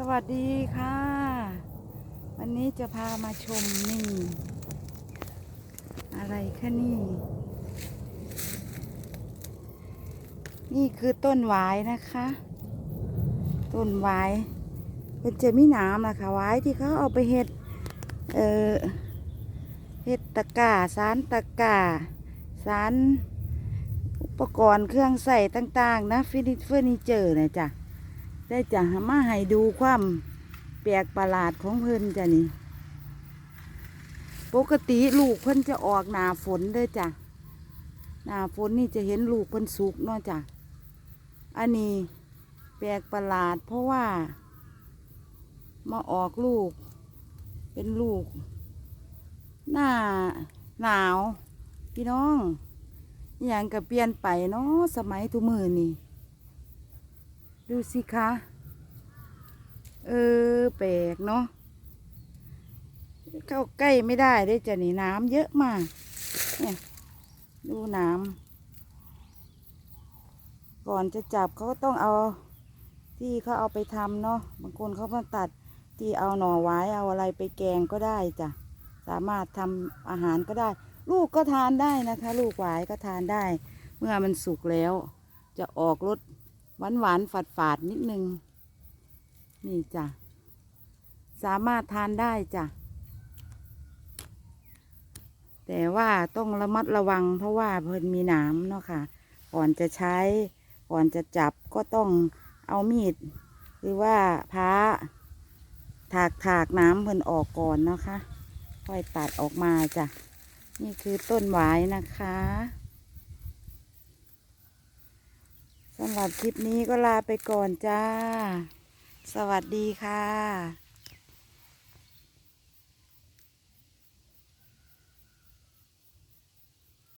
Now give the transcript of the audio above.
สวัสดีค่ะ วันนี้จะพามาชมนี่ อะไรคะนี่ นี่คือต้นหวายนะคะ ต้นหวายเป็นจะมีน้ำนะคะหวายที่เขาเอาไปเฮ็ดเอ่อเฮ็ดตะกาสารตะกาสารอุปกรณ์เครื่องใส่ต่าง ๆ นะฟินิเฟอร์นิเจอร์นะจ๊ะ ได้จะมาให้ดูความแปลกประหลาดของเพิ่นจ้ะนี่ ปกติลูกเพิ่นจะออกหนาฝนเด้อจ้ะหนาฝนนี่จะเห็นลูกเพิ่นสุกเนาะจ้ะ อันนี้แปลกประหลาดเพราะว่า มาออกลูก เป็นลูก หน้าหนาว พี่น้องอย่างกับเปลี่ยนไปเนาะสมัยทุกมือนี่ ดูสิคะ เออ แปลกเนาะ เข้าใกล้ไม่ได้ได้จะหนีน้ำเยอะมาก เนี่ย ดูน้ำ ก่อนจะจับเขาก็ต้องเอาที่เขาเอาไปทำเนาะ บางคนเขามาตัดที่เอาหน่อไว้เอาอะไรไปแกงก็ได้จ้ะ สามารถทำอาหารก็ได้ ลูกก็ทานได้นะคะ ลูกหวายก็ทานได้ เมื่อมันสุกแล้ว จะออกรส หวานหวานฝาดฝาดๆนิดนึง นี่จ้ะ สามารถทานได้จ้ะ แต่ว่าต้องระมัดระวังเพราะว่าเพิ่นมีหนามเนาะค่ะ ก่อนจะใช้ ก่อนจะจับก็ต้องเอามีด หรือว่าพ้า ถากถากน้ำเพิ่นออกก่อนเนาะค่ะค่อยตัดออกมาจ้ะ นี่คือต้นหวายนะคะ สำหรับคลิปนี้ก็ลาไปก่อนจ้า สวัสดีค่ะ